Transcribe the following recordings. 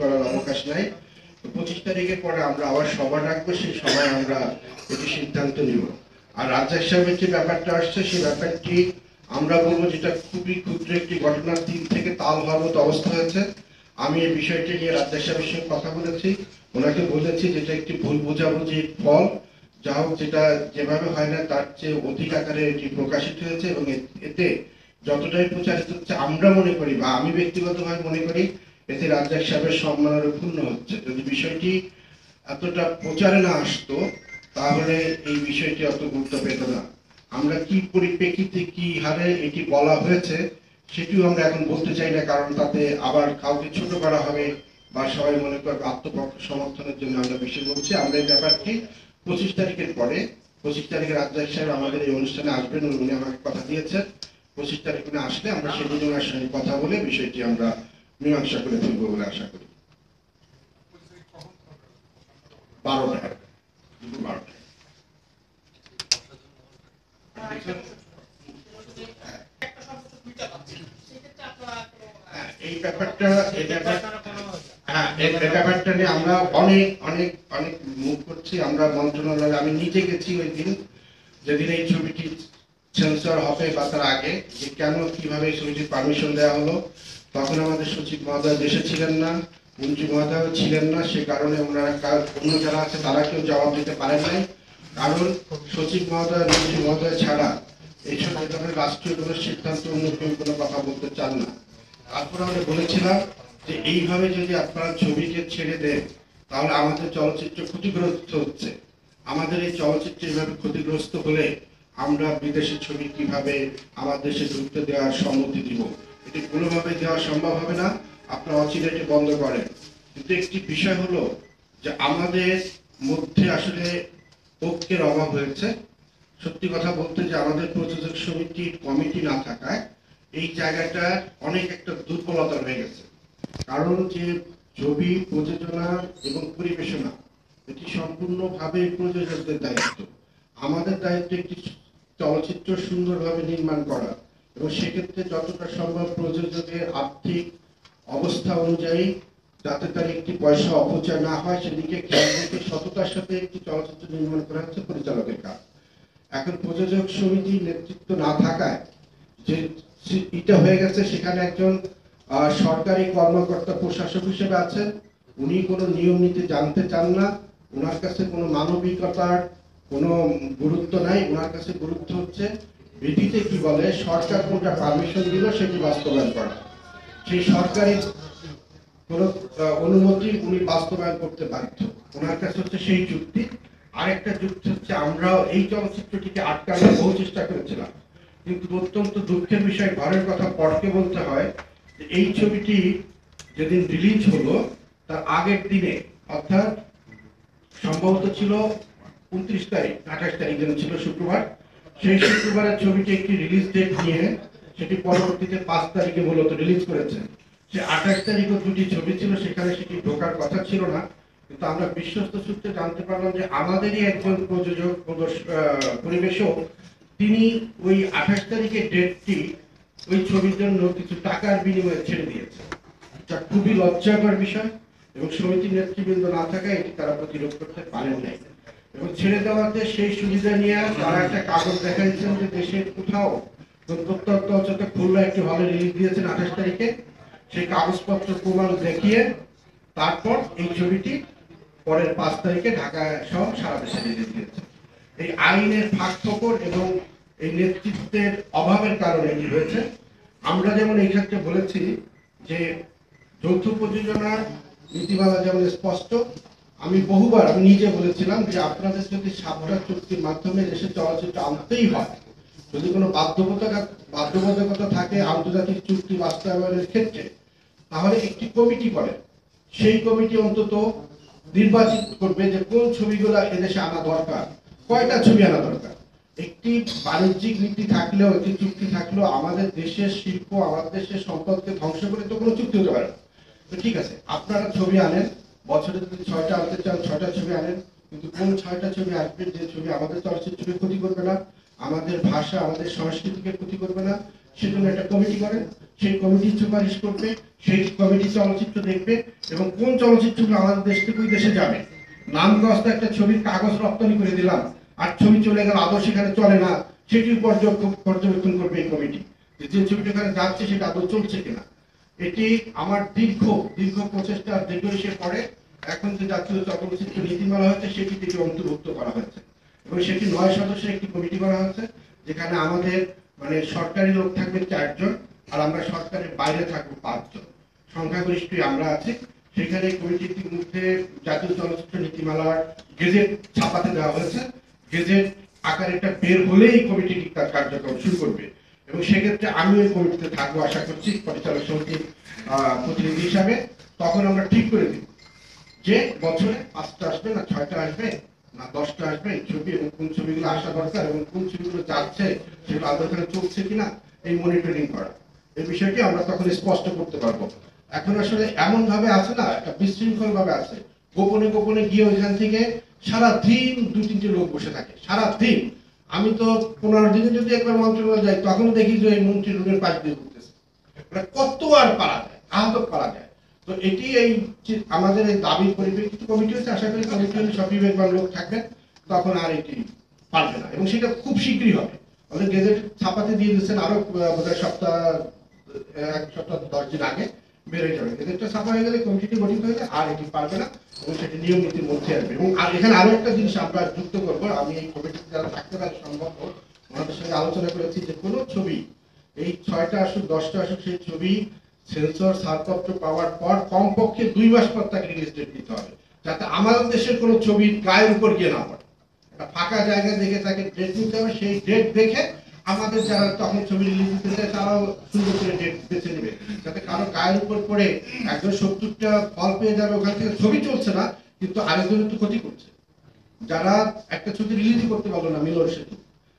করার অবকাশ নাই। পঁচিশ তারিখের পরে আমরা আবার সভা ডাকবো, সেই সভায় আমরা এটি সিদ্ধান্ত নিব। আর সাহেবের যে ব্যাপারটা আসছে, সেই ব্যাপারটি আমরা বলব যেটা খুবই ক্ষুদ্র একটি ঘটনার থেকে তাল অবস্থা হয়েছে। আমি এই বিষয়টি নিয়ে রাজ্জাক সাহেবের সঙ্গে কথা বলেছি। ওনাকে বলেছি যেটা একটি ভুল বোঝাবুঝির ফল। যা হোক, যেটা যেভাবে হয় না, তার চেয়ে অধিক আকারে এটি প্রকাশিত হয়েছে এবং এতে যতটাই প্রচারিত হচ্ছে, আমরা মনে করি বা আমি ব্যক্তিগতভাবে মনে করি এতে রাজ্জাক সাহেবের সম্মান আরও ক্ষুণ্ণ হচ্ছে। যদি বিষয়টি এতটা প্রচারে না আসতো, তাহলে এই বিষয়টি অত গুরুত্ব পেত না। আমরা কি পরিপ্রেক্ষিতে কি হারে এটি বলা হয়েছে, সেটিও আমরা এখন বলতে চাই না, কারণ তাতে আবার কাউকে ছোট করা হবে বা সবাই মনে করবে আত্মপক্ষ সমর্থনের জন্য আমরা বেশি বলছি আমরা এই ব্যাপারটি পঁচিশ তারিখের পরে, পঁচিশ তারিখে রাজ্জাক সাহেব আমাদের এই অনুষ্ঠানে আসবেন উনি আমাকে কথা দিয়েছেন। পঁচিশ তারিখ আসলে আমরা সেদিন ওনার সঙ্গে কথা বলে বিষয়টি আমরা মীমাংসা করে ফেলব বলে আশা করি হ্যাঁ, হ্যাঁ নিয়ে আমরা অনেক অনেক অনেক করছি। আমরা মন্ত্রণালয়ে আমি নিজে গেছি ওই দিন যেদিন এই ছবিটি সেন্সর হবে বা তার আগে যে কেন কীভাবে ছবিটির পারমিশন দেওয়া হলো তখন আমাদের সচিব মহোদয় দেশে ছিলেন না, মন্ত্রী মহোদয় ছিলেন না, সে কারণে ওনারা অন্য যারা আছে তারা কেউ জবাব দিতে পারেন নাই। কারণ সচিব মহোদয়, মন্ত্রী মহোদয় ছাড়া এইসব ধরনের রাষ্ট্রীয় কোনো সিদ্ধান্ত অন্য কেউ কোনো কথা বলতে চান না। তারপরে আমরা বলেছিলাম যে এইভাবে যদি আপনারা ছবিকে ছেড়ে দেন, তাহলে আমাদের চলচ্চিত্র ক্ষতিগ্রস্ত হচ্ছে। আমাদের এই চলচ্চিত্র এইভাবে ক্ষতিগ্রস্ত হলে আমরা বিদেশি ছবি কীভাবে আমার দেশে ঢুকতে দেওয়ার সম্মতি দিব? এটি কোনোভাবে দেওয়া সম্ভব হবে না। আপনারা অচিরে এটি বন্ধ করেন। কিন্তু একটি বিষয় হলো যে আমাদের মধ্যে আসলে ঐক্যের অভাব হয়েছে। সত্যি কথা বলতে যে আমাদের প্রযোজক সমিতির কমিটি না থাকায় এই জায়গাটা অনেক একটা দুর্বলতা হয়ে গেছে। কারণ যে ছবি প্রযোজনা এবং পরিবেশনা, এটি সম্পূর্ণভাবে প্রযোজকদের দায়িত্ব। আমাদের দায়িত্ব একটি চলচ্চিত্র সুন্দরভাবে নির্মাণ করা। এবং সেক্ষেত্রে যতটা সম্ভব প্রযোজকের আর্থিক অবস্থা অনুযায়ী যাতে তার একটি পয়সা অপচয় না হয়, সেদিকে খেয়াল রেখে সততার সাথে একটি চলচ্চিত্র নির্মাণ করা হচ্ছে পরিচালকের কাজ। এখন প্রযোজক সমিতির নেতৃত্ব না থাকায় যে এটা হয়ে গেছে, সেখানে একজন সরকারি কর্মকর্তা প্রশাসক হিসেবে আছেন। উনি কোনো নিয়ম নীতি জানতে চান না। ওনার কাছে কোনো মানবিকতার কোনো গুরুত্ব নাই। ওনার কাছে গুরুত্ব হচ্ছে বিধিতে কি বলে? সরকার কোনটা পারমিশন দিল সেটি বাস্তবায়ন করা। সেই সরকারি কোন অনুমতি উনি বাস্তবায়ন করতে বাধ্য। ওনার কাছে হচ্ছে সেই যুক্তি আরেকটা যুক্তি হচ্ছে, আমরাও এই চলচ্চিত্রটিকে আটকানোর বহু চেষ্টা করেছিলাম। কিন্তু অত্যন্ত দুঃখের বিষয়, ঘরের কথা পড়কে বলতে হয় যে এই ছবিটি যেদিন রিলিজ হলো, তার আগের দিনে, অর্থাৎ সম্ভবত ছিল উনত্রিশ তারিখ, আঠাশ তারিখ যেন ছিল শুক্রবার সেই শুক্রবারের ছবিটি একটি রিলিজ ডেট নিয়ে সেটি পরবর্তীতে পাঁচ তারিখে মূলত রিলিজ করেছে। সে আঠাশ তারিখও দুটি ছবি ছিল, সেখানে সেটি ঢোকার কথা ছিল না। কিন্তু আমরা বিশ্বস্ত সূত্রে জানতে পারলাম যে আমাদেরই একজন প্রযোজক পরিবেশক, তিনি ওই আঠাশ তারিখের ডেটটি ওই ছবির জন্য কিছু টাকার বিনিময়ে ছেড়ে দিয়েছে। যা খুবই লজ্জাকর বিষয় এবং সমিতির নেতৃবৃন্দ না থাকায় এটি তারা প্রতিরোধ করতে পারেন নাই। এবং ছেড়ে দেওয়াতে সেই সুবিধা নিয়ে তারা একটা কাগজ দেখাইছেন যে দেশের কোথাও প্রত্যন্ত অঞ্চলে খুলনা একটি হলে রিলিজ দিয়েছেন আঠাশ তারিখে। সেই কাগজপত্র প্রমাণ দেখিয়ে তারপর এই ছবিটি পরের পাঁচ তারিখে ঢাকা সহ সারা দেশে রিলিজ দিয়েছে এই আইনের ফাঁক এবং এই নেতৃত্বের অভাবের কারণে এটি হয়েছে। আমরা যেমন এই ক্ষেত্রে বলেছি যে যৌথ প্রযোজনার নীতিমালা যেমন স্পষ্ট আমি বহুবার, আমি নিজে বলেছিলাম যে আপনাদের যদি সাতটা চুক্তির মাধ্যমে দেশে চলচ্চিত্র আনতেই হয়। যদি কোনো বাধ্যবাধকতা বাধ্যবাধকতা থাকে আন্তর্জাতিক চুক্তি বাস্তবায়নের ক্ষেত্রে, তাহলে একটি কমিটি করে। সেই কমিটি অন্তত নির্বাচিত করবে যে কোন ছবিগুলো এদেশে আনা দরকার, কয়টা ছবি আনা দরকার। একটি বাণিজ্যিক নীতি থাকলেও, একটি চুক্তি থাকলেও আমাদের দেশের শিল্প, আমাদের দেশের সম্পদকে ধ্বংস করে তো কোনো চুক্তি হতে পারে না। তো ঠিক আছে, আপনারা ছবি আনেন বছরে যদি ছয়টা আনতে চান, ছয়টা ছবি আনেন। কিন্তু কোন ছয়টা ছবি আসবে, যে ছবি আমাদের চলচ্চিত্রকে ক্ষতি করবে না। আমাদের ভাষা, আমাদের সংস্কৃতিকে ক্ষতি করবে না। সেজন্য একটা কমিটি করেন। সেই কমিটি সুপারিশ করবে। সেই কমিটি চলচ্চিত্র দেখবে এবং কোন চলচ্চিত্রগুলো আমাদের দেশ থেকে ওই দেশে যাবে। নামগ্রস্ত একটা ছবির কাগজ রপ্তানি করে দিলাম। আর ছবি চলে গেল, আদৌ সেখানে চলে না। সেটি পর্যবেক্ষণ করবে এই কমিটি। যে ছবিটা এখানে যাচ্ছে, সেটা আদৌ চলছে কিনা। এটি আমার দীর্ঘ দীর্ঘ প্রচেষ্টা দীর্ঘ এসে পরে এখন যে জাতীয় চলচ্চিত্র নীতিমালা হয়েছে, সেটি থেকে অন্তর্ভুক্ত করা হয়েছে। এবং সেটি নয় সদস্যের একটি কমিটি করা হয়েছে, যেখানে আমাদের মানে সরকারি লোক থাকবে চারজন, আর আমরা সরকারের বাইরে থাকব পাঁচজন। সংখ্যাগরিষ্ঠই আমরা আছি। সেখানে কমিটির মধ্যে জাতীয় চলচ্চিত্র নীতিমালার গেজেট ছাপাতে দেওয়া হয়েছে। গেজেট আকার একটা বের হলেই এই কমিটিটি তার কার্যক্রম শুরু করবে। এবং সেক্ষেত্রে আমি ওই কমিটিতে থাকব, আশা করছি পরিচালক সমিতির প্রতিনিধি হিসাবে। তখন আমরা ঠিক করে দিব যে বছরে পাঁচটা আসবে না ছয়টা আসবে না দশটা আসবে ছবি এবং কোন ছবিগুলো আসা দরকার এবং কোন ছবিগুলো যাচ্ছে সেগুলো আদৌ চলছে কিনা এই মনিটরিং করা। এই বিষয়টি আমরা তখন স্পষ্ট করতে পারব। এখন আসলে এমন ভাবে আছে না, একটা বিশৃঙ্খল ভাবে আছে। গোপনে গোপনে গিয়ে ওইখান থেকে সারা দিন দু তিনটে লোক বসে থাকে সারা দিন আমি তো পনেরো দিনে যদি একবার মন্ত্রণালয় যাই তখন দেখি যে এই মন্ত্রী রুমের পাশ দিয়ে ঘুরতেছে। মানে কত আর পারা যায়, আহত পারা যায়। তো এটি এই আমাদের এই দাবির পরিপ্রেক্ষিতে কমিটি হচ্ছে আশা করি কমিটি হলে সব বিবেকবান লোক থাকবেন, তখন আর এটি পারবে না। এবং সেটা খুব শীঘ্রই হবে। আমাদের গেজেট ছাপাতে দিয়ে দিচ্ছেন আরও বোধহয় সপ্তাহ, এক সপ্তাহ দশ দিন আগে। বেড়ে যাবে গেজেটটা ছাপা হয়ে গেলে কমিটিটি গঠিত হয়ে আর এটি পারবে না, এবং সেটি নিয়ম নীতির মধ্যে আসবে। এবং আর এখানে আরও একটা জিনিস আমরা যুক্ত করব, আমি এই কমিটিতে যারা থাকতে পারে সম্ভব ওনাদের সঙ্গে আলোচনা করেছি যে কোনো ছবি, এই ছয়টা আসুক, দশটা আসুক, সেই ছবি সেন্সর ছাড়পত্র পাওয়ার পর কমপক্ষে দুই মাস পর তাকে রিলিজ ডেট দিতে হবে, যাতে আমাদের দেশের কোনো ছবির গায়ের উপর গিয়ে না পড়ে। একটা ফাঁকা জায়গা দেখে তাকে ডেট নিতে হবে, সেই ডেট দেখে আমাদের যারা তখন ছবি রিলিজ দিতে তারাও সুন্দর করে ডেট বেছে নেবে। যাতে কারও গায়ের উপর পড়ে একজন সত্তরটা ফল পেয়ে যাবে, ওখান থেকে ছবি চলছে না, কিন্তু আরেকজন একটু ক্ষতি করছে। যারা একটা ছবি রিলিজ করতে পারল না মিলন সেতু,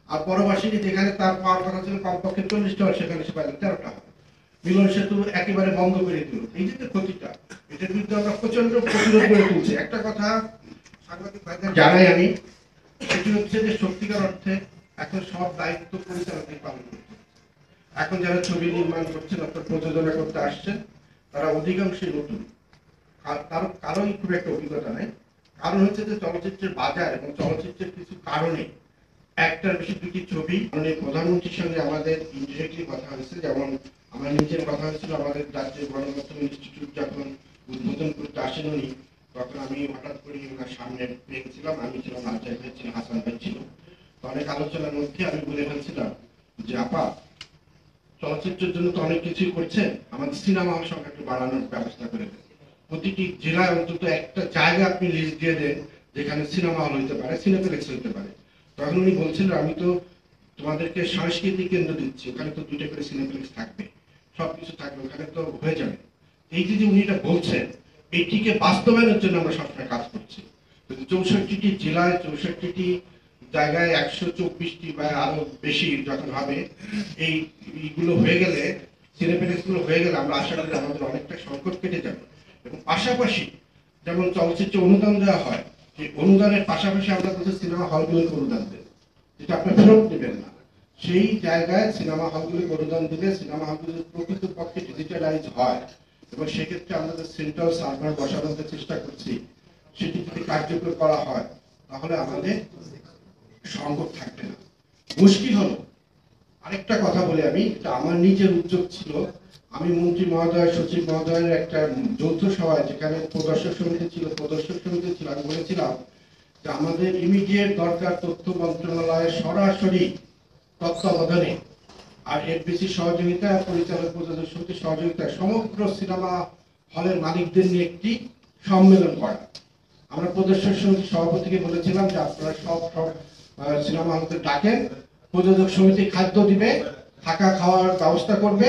আর পরবাসী যেখানে তার পাওয়ার কথা ছিল, কমপক্ষে চল্লিশটা সেখানে সে পাইল হবে মিলন সেতু একেবারে বন্ধ করে দিল। এই যে ক্ষতিটা, এটার বিরুদ্ধে আমরা প্রচণ্ড প্রতিরোধ করে তুলছি। একটা কথা সাংবাদিক জানাই আমি, সেটি হচ্ছে যে সত্যিকার অর্থে এখন সব দায়িত্ব পরিচালকের পালন করতে এখন যারা ছবি নির্মাণ করছেন অর্থাৎ প্রযোজনা করতে আসছেন তারা অধিকাংশই নতুন। আর কারও কারোই খুব একটা অভিজ্ঞতা নেই। কারণ হচ্ছে যে চলচ্চিত্রের বাজার এবং চলচ্চিত্রের কিছু কারণে একটার বেশি দুটি ছবি মানে প্রধানমন্ত্রীর সঙ্গে আমাদের ইনডিরেক্টলি কথা হয়েছে। যেমন আমার নিজের কথা হয়েছিল, আমাদের রাজ্যের গণমাধ্যম ইনস্টিটিউট যখন উদ্বোধন করতে আসেন উনি, তখন আমি হঠাৎ করে ওনার সামনে পেয়েছিলাম আমি ছিলাম ছিল হাসান ভাই ছিল। অনেক আলোচনার মধ্যে আমি বলে ফেলছিলাম যে, আপা, চলচ্চিত্রের জন্য তো অনেক কিছুই করছে। আমাদের সিনেমা হল সংখ্যা একটু বাড়ানোর ব্যবস্থা করে দেন প্রতিটি জেলায় অন্তত একটা জায়গা আপনি লিস্ট দিয়ে দেন যেখানে সিনেমা হল হইতে পারে, সিনেপ্লেক্স হইতে পারে। তখন উনি বলছিলেন, আমি তো তোমাদেরকে সাংস্কৃতিক কেন্দ্র দিচ্ছি, ওখানে তো দুইটা করে সিনেপ্লেক্স থাকবে। সবকিছু থাকবে, ওখানে তো হয়ে যাবে। এই যে উনি এটা বলছেন, এটিকে বাস্তবায়নের জন্য আমরা সবসময় কাজ করছি। চৌষট্টিটি জেলায় চৌষট্টিটি জায়গায় একশো চব্বিশটি বা আরও বেশি যখন হবে এইগুলো হয়ে গেলে সিনেপ্লেক্সগুলো হয়ে গেলে আমরা আশা করি আমাদের অনেকটা সংকট কেটে যাবে। এবং পাশাপাশি যেমন চলচ্চিত্রে অনুদান দেওয়া হয় অনুদানের পাশাপাশি আমরা কিন্তু সিনেমা হলগুলোকে অনুদান দেব যেটা আপনি ফেরত নেবেন না। সেই জায়গায় সিনেমা হলগুলিকে অনুদান দিলে সিনেমা হলগুলি প্রকৃত পক্ষে ডিজিটালাইজ হয়। এবং সেক্ষেত্রে আমরা সেন্ট্রাল সার্ভার বসানোর চেষ্টা করছি, সেটি যদি কার্যকর করা হয়, তাহলে আমাদের সংকট থাকবে না। মুশকিল হলো। আরেকটা কথা বলি আমি আমার নিজের উদ্যোগ ছিল। আমি মন্ত্রী মহোদয়, সচিব মহোদয়ের একটা যৌথ সভায় যেখানে প্রদর্শক সমিতি ছিল, প্রদর্শক সমিতি ছিল। আমি বলেছিলাম যে আমাদের ইমিডিয়েট দরকার তথ্য মন্ত্রণালয়ের সরাসরি তত্ত্বাবধানে আর এফবিসি সহযোগিতা, পরিচালক প্রযোজক সমিতির সহযোগিতায় সমগ্র সিনেমা হলের মালিকদের নিয়ে একটি সম্মেলন করা। আমরা প্রদর্শক সমিতির সভাপতিকে বলেছিলাম যে আপনারা সব সিনেমা হলকে ডাকেন প্রযোজক সমিতি খাদ্য দিবে, থাকা খাওয়ার ব্যবস্থা করবে,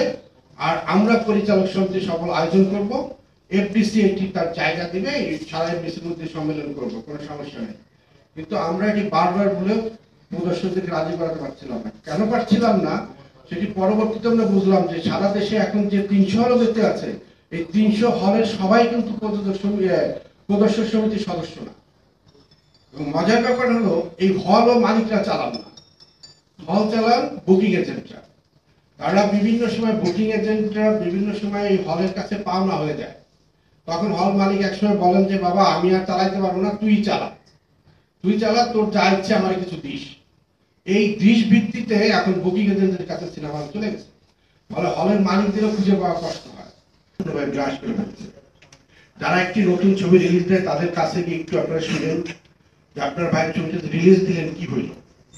আর আমরা পরিচালক সমিতি সফল আয়োজন করব। এফডিসি এটি তার জায়গা দিবে সারা এফডিসির মধ্যে সম্মেলন করব, কোনো সমস্যা নেই। কিন্তু আমরা এটি বারবার বলেও প্রদর্শকদেরকে রাজি করাতে পারছিলাম না। কেন পারছিলাম না? সেটি পরবর্তীতে আমরা বুঝলাম যে সারা দেশে এখন যে তিনশো হল দেখতে আছে, এই তিনশো হলের সবাই কিন্তু প্রযোজক সমিতির সদস্য না। মজার ব্যাপার হলো, এই হল ও মালিকরা চালান না। হল চালান বুকিং এজেন্টরা তারা বিভিন্ন সময় বুকিং এজেন্টরা বিভিন্ন সময় এই হলের কাছে পাওনা হয়ে যায়। তখন হল মালিক একসময় বলেন যে, বাবা, আমি আর চালাইতে পারব না, তুই চালা। তুই চালা, তোর যা ইচ্ছে আমার কিছু দিস। এই দিস ভিত্তিতে এখন বুকিং এজেন্টের কাছে সিনেমা চলে গেছে। ফলে হলের মালিকদেরও খুঁজে পাওয়া কষ্ট হয়। যারা একটি নতুন ছবি রিলিজ দেয়, তাদের কাছে গিয়ে একটু আপনারা শুনেন। যে আপনার ভাইয়ের ছবিটা রিলিজ দিলেন কি হইল